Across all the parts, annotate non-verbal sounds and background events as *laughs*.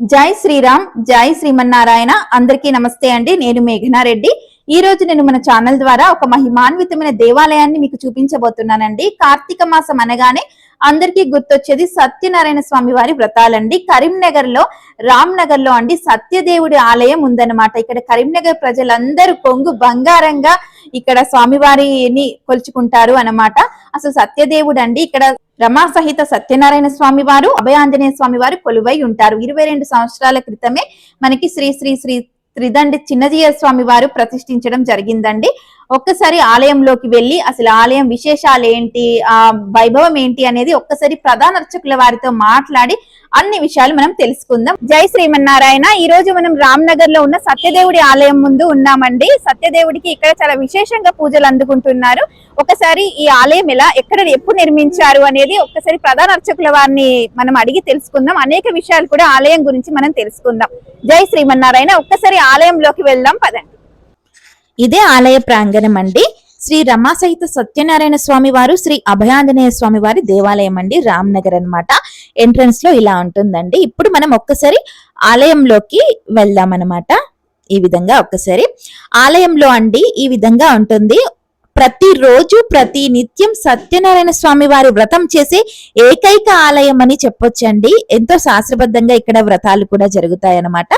జై శ్రీరామ్ జై శ్రీమన్నారాయణ. అందరికీ నమస్తే అండి. నేను మేఘనారెడ్డి. ఈ రోజు నేను మన ఛానల్ ద్వారా ఒక మహిమాన్వితమైన దేవాలయాన్ని మీకు చూపించబోతున్నానండి. కార్తీక మాసం అనగానే అందరికీ గుర్తొచ్చేది సత్యనారాయణ స్వామి వారి వ్రతాలండి. కరీంనగర్లో రామ్ నగర్లో అండి సత్యదేవుడి ఆలయం ఉందన్నమాట. ఇక్కడ కరీంనగర్ ప్రజలందరూ కొంగు బంగారంగా ఇక్కడ స్వామివారిని కొలుచుకుంటారు అన్నమాట. అసలు సత్యదేవుడు అండి ఇక్కడ రమా సహిత సత్యనారాయణ స్వామి వారు అభయాంజనేయ స్వామి వారు కొలువై ఉంటారు. ఇరవై రెండు సంవత్సరాల క్రితమే మనకి శ్రీ శ్రీ శ్రీ త్రిదండి చిన్నజీయ స్వామి వారు ప్రతిష్ఠించడం జరిగిందండి. ఒక్కసారి ఆలయంలోకి వెళ్ళి అసలు ఆలయం విశేషాలు ఏంటి ఆ వైభవం ఏంటి అనేది ఒక్కసారి ప్రధాన అర్చకుల వారితో మాట్లాడి అన్ని విషయాలు మనం తెలుసుకుందాం. జై శ్రీమన్నారాయణ. ఈ రోజు మనం రామ్ నగర్లో ఉన్న సత్యదేవుడి ఆలయం ముందు ఉన్నామండి. సత్యదేవుడికి ఇక్కడ చాలా విశేషంగా పూజలు అందుకుంటున్నారు. ఒకసారి ఈ ఆలయం ఎలా ఎక్కడ ఎప్పుడు నిర్మించారు అనేది ఒక్కసారి ప్రధాన అర్చకుల వారిని మనం అడిగి తెలుసుకుందాం. అనేక విషయాలు కూడా ఆలయం గురించి మనం తెలుసుకుందాం. జై శ్రీమన్నారాయణ. ఒక్కసారి ఆలయంలోకి వెళ్దాం పదండి. ఇదే ఆలయ ప్రాంగణం అండి. శ్రీ రమాసహిత సత్యనారాయణ స్వామి వారు శ్రీ అభయాంజనేయ స్వామి వారి దేవాలయం అండి రామ్నగర్ అన్నమాట. ఎంట్రన్స్లో ఇలా ఉంటుందండి. ఇప్పుడు మనం ఒక్కసారి ఆలయంలోకి వెళ్దాం అనమాట ఈ విధంగా ఒక్కసారి. ఆలయంలో అండి ఈ విధంగా ఉంటుంది. ప్రతిరోజు ప్రతి నిత్యం సత్యనారాయణ స్వామి వారి వ్రతం చేసే ఏకైక ఆలయం అని చెప్పొచ్చండి. ఎంతో శాస్త్రబద్ధంగా ఇక్కడ వ్రతాలు కూడా జరుగుతాయి అన్నమాట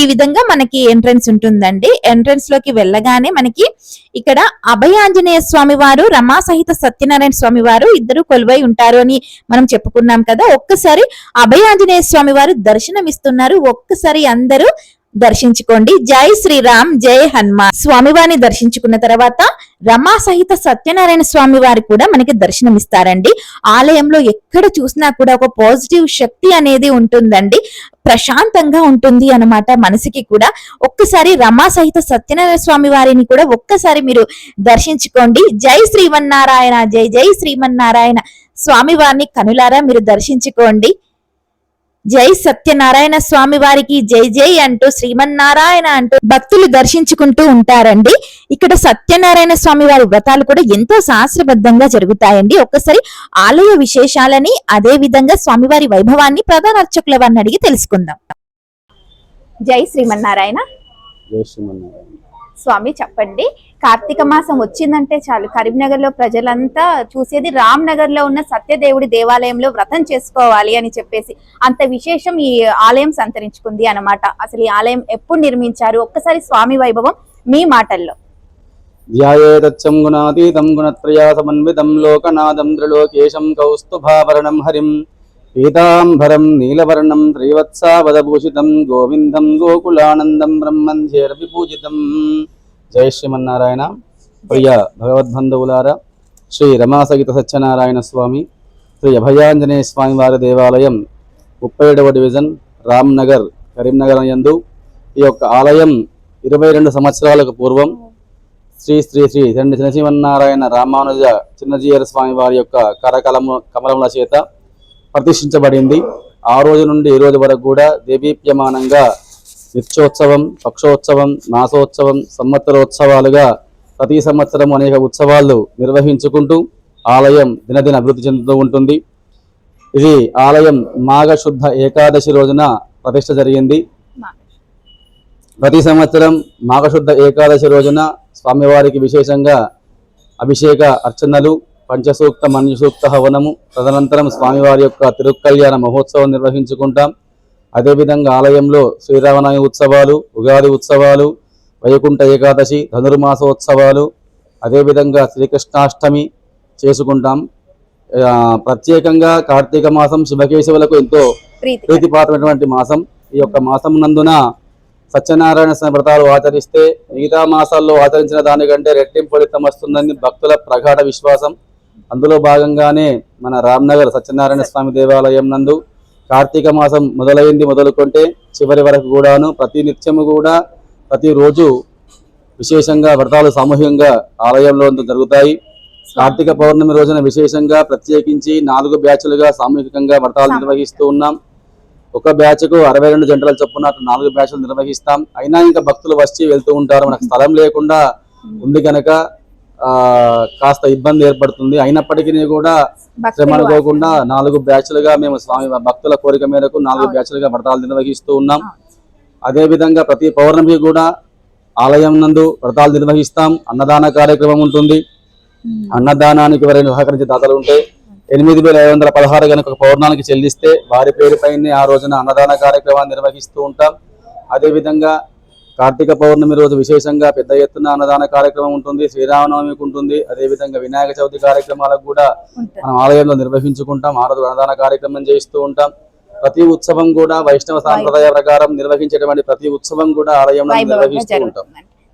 ఈ విధంగా మనకి ఎంట్రన్స్ ఉంటుందండి. ఎంట్రన్స్లోకి వెళ్ళగానే మనకి ఇక్కడ అభయాంజనేయ స్వామి వారు రమా సహిత సత్యనారాయణ స్వామి వారు ఇద్దరు కొలువై ఉంటారు అని మనం చెప్పుకున్నాం కదా. ఒక్కసారి అభయాంజనేయ స్వామి వారు దర్శనం ఇస్తున్నారు ఒక్కసారి అందరూ దర్శించుకోండి. జై శ్రీరామ్ జై హనుమాన్. స్వామివారిని దర్శించుకున్న తర్వాత రమా సహిత సత్యనారాయణ స్వామి వారు కూడా మనకి దర్శనం ఇస్తారండి ఆలయంలో ఎక్కడ చూసినా కూడా ఒక పాజిటివ్ శక్తి అనేది ఉంటుందండి. ప్రశాంతంగా ఉంటుంది అన్నమాట మనసుకి కూడా. ఒక్కసారి రమా సహిత సత్యనారాయణ స్వామి వారిని కూడా ఒక్కసారి మీరు దర్శించుకోండి. జై శ్రీమన్నారాయణ జై జై శ్రీమన్నారాయణ స్వామి వారిని కనులారా మీరు దర్శించుకోండి. జై సత్యనారాయణ స్వామి వారికి జై జై అంటూ శ్రీమన్నారాయణ అంటూ భక్తులు దర్శించుకుంటూ ఉంటారండి. ఇక్కడ సత్యనారాయణ స్వామి వారి వ్రతాలు కూడా ఎంతో శాస్త్రబద్ధంగా జరుగుతాయండి. ఒక్కసారి ఆలయ విశేషాలని అదే విధంగా స్వామివారి వైభవాన్ని ప్రధాన అర్చకుల వారిని అడిగి తెలుసుకుందాం. జై శ్రీమన్నారాయణ. జై శ్రీమన్నారాయణ. స్వామి చెప్పండి. కార్తీక మాసం వచ్చిందంటే చాలు. కరీంనగర్లో ప్రజలంతా చూసేది రామ్ నగర్లో ఉన్న సత్యదేవుడి దేవాలయంలో వ్రతం చేసుకోవాలి అని చెప్పేసి అంత విశేషం ఈ ఆలయం సంతరించుకుంది అన్నమాట. అసలు ఈ ఆలయం ఎప్పుడు నిర్మించారు? ఒక్కసారి స్వామి వైభవం మీ మాటల్లో. ధ్యాయేదచ్చం గుణాతీతం గుణత్రయా సమన్వితం లోకనాదం త్రిలోకేశం కౌస్తుభాభరణం హరిం. పీతాంబరం నీలవర్ణం త్రివత్సావదభూషితం గోవిందం గోకులానందం బ్రహ్మంధ్యేరపి పూజితం జై శ్రీమన్నారాయణ ప్రియ భగవద్బంధువులారా శ్రీ రమాసగిత సత్యనారాయణ స్వామి శ్రీ అభయాంజనేయ స్వామి వారి దేవాలయం ముప్పై ఏడవ డివిజన్ రామ్నగర్ కరీంనగర్ యందు ఈ యొక్క ఆలయం ఇరవై రెండు సంవత్సరాలకు పూర్వం శ్రీ శ్రీ శ్రీ తండ్రి చిన్నశివన్నారాయణ రామానుజ చిన్నజీయర స్వామి వారి యొక్క కరకలము కమలముల చేత ప్రతిష్ఠించబడింది. ఆ రోజు నుండి ఈ రోజు వరకు కూడా దేవీప్యమానంగా నిత్యోత్సవం పక్షోత్సవం మాసోత్సవం సంవత్సరోత్సవాలుగా ప్రతి సంవత్సరం అనేక ఉత్సవాలు నిర్వహించుకుంటూ ఆలయం దినదిన అభివృద్ధి చెందుతూ ఉంటుంది. ఇది ఆలయం మాఘశుద్ధ ఏకాదశి రోజున ప్రతిష్ట జరిగింది. ప్రతి సంవత్సరం మాఘశుద్ధ ఏకాదశి రోజున స్వామివారికి విశేషంగా అభిషేక అర్చనలు పంచసూక్త మన్యసూక్త హవనము. తదనంతరం స్వామివారి యొక్క తిరుక్కల్యాణ మహోత్సవం నిర్వహించుకుంటాం. అదేవిధంగా ఆలయంలో శ్రీరామనవమి ఉత్సవాలు ఉగాది ఉత్సవాలు వైకుంఠ ఏకాదశి ధనుర్మాసోత్సవాలు అదేవిధంగా శ్రీకృష్ణాష్టమి చేసుకుంటాం. ప్రత్యేకంగా కార్తీక మాసం శివకేశవులకు ఎంతో ప్రీతి ప్రీతిపాత్రమైనటువంటి మాసం. ఈ యొక్క మాసం నందున సత్యనారాయణ వ్రతాలు ఆచరిస్తే మిగతా మాసాల్లో ఆచరించిన దానికంటే రెట్టింపు ఫలితం వస్తుందని భక్తుల ప్రగాఢ విశ్వాసం. అందులో భాగంగానే మన రామ్నగర్ సత్యనారాయణ స్వామి దేవాలయం నందు కార్తీక మాసం మొదలైంది మొదలుకుంటే చివరి వరకు కూడాను ప్రతి నిత్యము కూడా ప్రతిరోజు విశేషంగా వ్రతాలు సామూహికంగా ఆలయంలో జరుగుతాయి. కార్తీక పౌర్ణమి రోజున విశేషంగా ప్రత్యేకించి నాలుగు బ్యాచ్లుగా సామూహికంగా వ్రతాలు నిర్వహిస్తూ ఉన్నాం. ఒక బ్యాచ్కు అరవై రెండు జంటల చొప్పున నాలుగు బ్యాచ్లు నిర్వహిస్తాం. అయినా ఇంకా భక్తులు వచ్చి వెళ్తూ ఉంటారు. మనకు స్థలం లేకుండా ఉంది కనుక కాస్త ఇబ్బంది ఏర్పడుతుంది. అయినప్పటికీ కూడా శ్రమ భక్తులు అనుకోకుండా నాలుగు బ్యాచ్లుగా మేము స్వామి భక్తుల కోరిక మేరకు నాలుగు బ్యాచ్లుగా వ్రతాలు నిర్వహిస్తూ ఉన్నాం. అదే విధంగా ప్రతి పౌర్ణమికి కూడా ఆలయం నందు వ్రతాలు నిర్వహిస్తాం. అన్నదాన కార్యక్రమం ఉంటుంది. అన్నదానానికి ఎవరైనా సహకరించే దాతలు ఉంటే ఎనిమిది వేల ఐదు వందల పదహారు కనుక పౌర్ణానికి చెల్లిస్తే వారి పేరుపైనే ఆ రోజున అన్నదాన కార్యక్రమాన్ని నిర్వహిస్తూ ఉంటాం. అదే విధంగా కార్తీక పౌర్ణమి రోజు విశేషంగా పెద్ద ఎత్తున అన్నదాన కార్యక్రమం ఉంటుంది శ్రీరామనవమికి ఉంటుంది. అదే విధంగా వినాయక చవితి కార్యక్రమాలకు కూడా. మనం ఆలయంలో నిర్వహించుకుంటాం ఆ రోజు అన్నదాన కార్యక్రమం చేస్తూ ఉంటాం. ప్రతి ఉత్సవం కూడా వైష్ణవ సాంప్రదాయ ప్రకారం నిర్వహించేటువంటి ప్రతి ఉత్సవం కూడా ఆలయంలో నిర్వహిస్తూ ఉంటాం.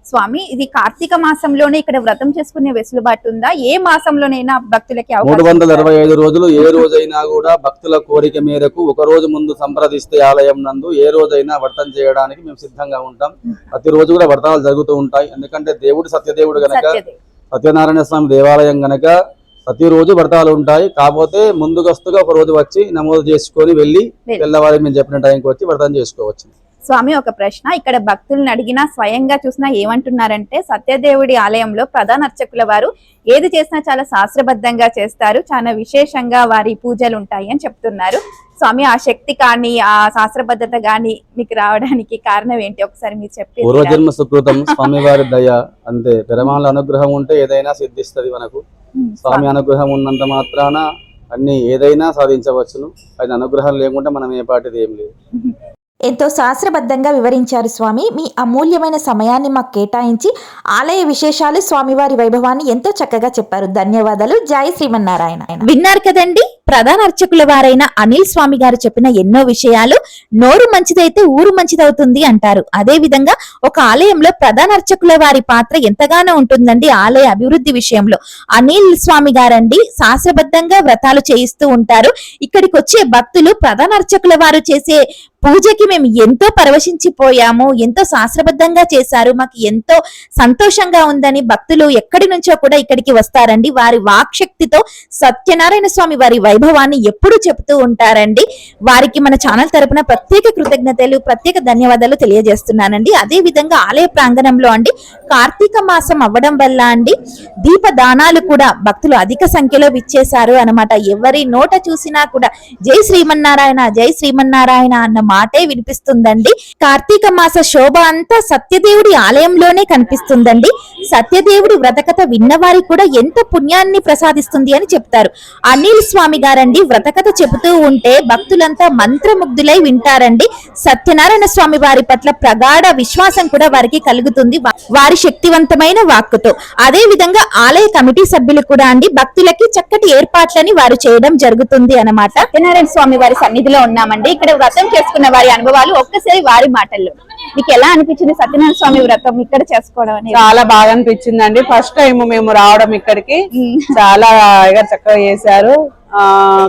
స్వామి ఇది కార్తీక మాసంలోనే ఇక్కడ వ్రతం చేసుకునే వెసులుబాటు ఉందా ఏ మాసంలోనైనా భక్తులకి మూడు వందల? ఇరవై ఐదు రోజులు ఏ రోజైనా కూడా భక్తుల కోరిక మేరకు ఒక రోజు ముందు సంప్రదిస్తే ఆలయం నందు ఏ రోజైనా వ్రతం చేయడానికి మేము సిద్ధంగా ఉంటాం ప్రతి రోజు కూడా వ్రతాలు జరుగుతూ ఉంటాయి ఎందుకంటే దేవుడు సత్యదేవుడు గనక. సత్యనారాయణ స్వామి దేవాలయం గనక ప్రతిరోజు వ్రతాలు ఉంటాయి కాకపోతే ముందుగస్తుగా ఒక రోజు వచ్చి నమోదు చేసుకొని వెళ్ళి వెళ్ళి. తెల్లవారి మేము చెప్పిన టైంకి వచ్చి వ్రతం చేసుకోవచ్చు స్వామి ఒక ప్రశ్న. ఇక్కడ భక్తులను అడిగినా స్వయంగా చూసినా ఏమంటున్నారంటే సత్యదేవుడి ఆలయంలో ప్రధాన అర్చకుల వారు ఏది చేసినా చాలా శాస్త్రబద్ధంగా చేస్తారు చాలా విశేషంగా వారి పూజలు ఉంటాయి అని చెప్తున్నారు. స్వామి ఆ శక్తి కానీ ఆ శాస్త్రబద్ధత కానీ మీకు రావడానికి కారణం ఏంటి? ఒకసారి మీరు చెప్పి పూర్వజన్మ సుకృతం *laughs* స్వామివారి దయ అంతే. పెరమాల అనుగ్రహం ఉంటే ఏదైనా సిద్ధిస్తది మనకు. స్వామి అనుగ్రహం ఉన్నంత మాత్రాన అన్ని ఏదైనా సాధించవచ్చును. ఆయన అనుగ్రహం లేకుంటే మనం ఏ పాటిది ఏం లేదు. ఎంతో శాస్త్రబద్ధంగా వివరించారు స్వామి. మీ అమూల్యమైన సమయాన్ని మాకు కేటాయించి ఆలయ విశేషాలు స్వామివారి వైభవాన్ని ఎంతో చక్కగా చెప్పారు. ధన్యవాదాలు. జై శ్రీమన్నారాయణ. విన్నారు కదండి? ప్రధాన అర్చకుల వారైన అనిల్ స్వామి గారు చెప్పిన ఎన్నో విషయాలు నోరు మంచిదైతే ఊరు మంచిదవుతుంది అంటారు. అదే విధంగా ఒక ఆలయంలో ప్రధాన అర్చకుల వారి పాత్ర ఎంతగానో ఉంటుందండి ఆలయ అభివృద్ధి విషయంలో. అనిల్ స్వామి గారండి శాస్త్రబద్ధంగా వ్రతాలు చేయిస్తూ ఉంటారు. ఇక్కడికి వచ్చే భక్తులు ప్రధాన అర్చకుల వారు చేసే పూజకి మేము ఎంతో పరవశించిపోయాము ఎంతో శాస్త్రబద్ధంగా చేశారు మాకు ఎంతో సంతోషంగా ఉందని భక్తులు ఎక్కడి నుంచో కూడా ఇక్కడికి వస్తారండి. వారి వాక్శక్తితో సత్యనారాయణ స్వామి వారి వైభవాన్ని ఎప్పుడు చెబుతూ ఉంటారండి. వారికి మన ఛానల్ తరపున ప్రత్యేక కృతజ్ఞతలు ప్రత్యేక ధన్యవాదాలు తెలియజేస్తున్నానండి. అదే విధంగా ఆలయ ప్రాంగణంలో అండి కార్తీక మాసం అవ్వడం వల్ల అండి దీప దానాలు కూడా భక్తులు అధిక సంఖ్యలో విచ్చేశారు అనమాట ఎవరి నోట చూసినా కూడా జై శ్రీమన్నారాయణ జై శ్రీమన్నారాయణ అన్న మాటే వినిపిస్తుందండి. కార్తీక మాస శోభ అంతా సత్యదేవుడి ఆలయంలోనే కనిపిస్తుందండి. సత్యదేవుడి వ్రతకథ విన్నవారికి కూడా ఎంత పుణ్యాన్ని ప్రసాదిస్తుంది అని చెప్తారు. అనిల్ స్వామి గారండి వ్రతకథ చెబుతూ ఉంటే భక్తులంతా మంత్రముగ్ధులై వింటారండి. సత్యనారాయణ స్వామి వారి పట్ల ప్రగాఢ విశ్వాసం కూడా వారికి కలుగుతుంది. వారి శక్తివంతమైన వాక్కుతో. అదే విధంగా ఆలయ కమిటీ సభ్యులు కూడా అండి భక్తులకి చక్కటి ఏర్పాట్లని వారు చేయడం జరుగుతుంది అన్నమాట. సత్యనారాయణ స్వామి వారి సన్నిధిలో ఉన్నామండి. ఇక్కడ వ్రతం చేసుకున్న వారి అనుభవాలు ఒక్కసారి వారి మాటల్లో. మీకు ఎలా అనిపించింది సత్యనారాయణ స్వామి వ్రతం ఇక్కడ చేసుకోవడం అనేది? చాలా బాగా అనిపించిందండి. ఫస్ట్ టైం మేము రావడం ఇక్కడికి. చాలా చక్కగా చేశారు. ఆ,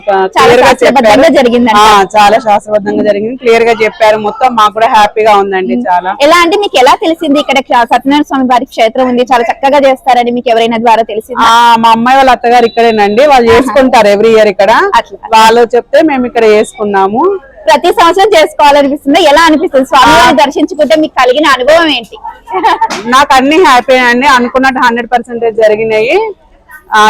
చాలా clear గా శాస్త్రబద్ధంగా చెప్పారు. జరిగిందంట. ఆ, చాలా శాస్త్రబద్ధంగా జరిగింది. క్లియర్గా చెప్పారు. మొత్తం మాకు కూడా హ్యాపీగా ఉందండి చాలా. ఎలా అంటే మీకు ఎలా తెలిసింది ఇక్కడ క్ష- సత్యనారాయణ స్వామి వారి క్షేత్రం ఉంది? చాలా చక్కగా చేస్తారని మీకు ఎవరైనా ద్వారా తెలిసింది? ఆ మా అమ్మాయి వాళ్ళ అత్తగారు ఇక్కడేనండి. వాళ్ళు చేసుకుంటారు ఎవ్రీ ఇయర్ ఇక్కడ. అట్లా. వాళ్ళు చెప్తే మేము ఇక్కడ చేసుకున్నాము. ప్రతి సంవత్సరం చేసుకోవాలనిపిస్తుంది. ఎలా అనిపిస్తుంది? స్వామి వారిని దర్శించుకుంటే మీకు కలిగిన అనుభవం ఏంటి? నాకు అన్ని హ్యాపీ అండి. అనుకున్నట్టు హండ్రెడ్ పర్సెంటేజ్ జరిగినాయి.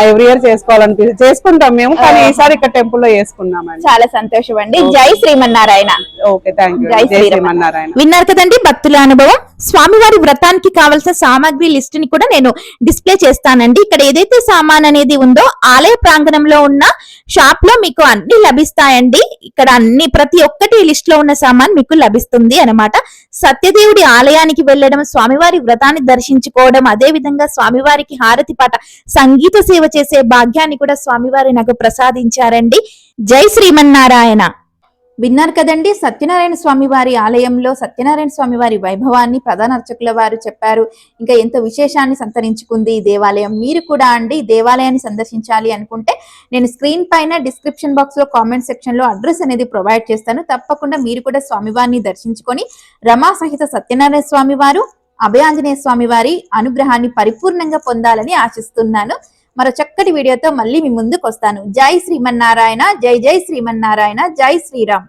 ఎవ్రీ ఇయర్ చేసుకోవాలనిపిస్తుంది. చేసుకుంటాం మేము కానీ ఈసారి ఇక్కడ టెంపుల్లో చేసుకున్నామండి. చాలా సంతోషం అండి. జై శ్రీమన్నారాయణ. ఓకే థ్యాంక్ యూ జై. శ్రీమన్నారాయణ. విన్నారు కదండి భక్తుల అనుభవం? స్వామివారి వ్రతానికి కావలసిన సామాగ్రి లిస్ట్ని కూడా నేను డిస్ప్లే చేస్తానండి. ఇక్కడ ఏదైతే సామాన్ అనేది ఉందో ఆలయ ప్రాంగణంలో ఉన్న షాప్లో మీకు అన్ని లభిస్తాయండి. ఇక్కడ అన్ని ప్రతి ఒక్కటి లిస్ట్లో ఉన్న సామాన్ మీకు లభిస్తుంది అనమాట సత్యదేవుడి ఆలయానికి వెళ్ళడం స్వామివారి వ్రతాన్ని దర్శించుకోవడం అదే విధంగా స్వామివారికి హారతి పాట సంగీత సేవ చేసే భాగ్యాన్ని కూడా స్వామివారి నాకు ప్రసాదించారండి. జై శ్రీమన్నారాయణ. విన్నారు కదండి. సత్యనారాయణ స్వామి వారి ఆలయంలో సత్యనారాయణ స్వామి వారి వైభవాన్ని ప్రధాన అర్చకుల వారు చెప్పారు. ఇంకా ఎంతో విశేషాన్ని సంతరించుకుంది ఈ దేవాలయం. మీరు కూడా అండి దేవాలయాన్ని సందర్శించాలి అనుకుంటే నేను స్క్రీన్ పైన డిస్క్రిప్షన్ బాక్స్లో కామెంట్ సెక్షన్లో అడ్రస్ అనేది ప్రొవైడ్ చేస్తాను. తప్పకుండా మీరు కూడా స్వామివారిని దర్శించుకొని రమా సహిత సత్యనారాయణ స్వామి వారు అభయాంజనేయ స్వామి వారి అనుగ్రహాన్ని పరిపూర్ణంగా పొందాలని ఆశిస్తున్నాను. మరో చక్కటి వీడియోతో మళ్ళీ మీ ముందుకు వస్తాను జై శ్రీమన్నారాయణ జై జై శ్రీమన్నారాయణ జై శ్రీరామ్.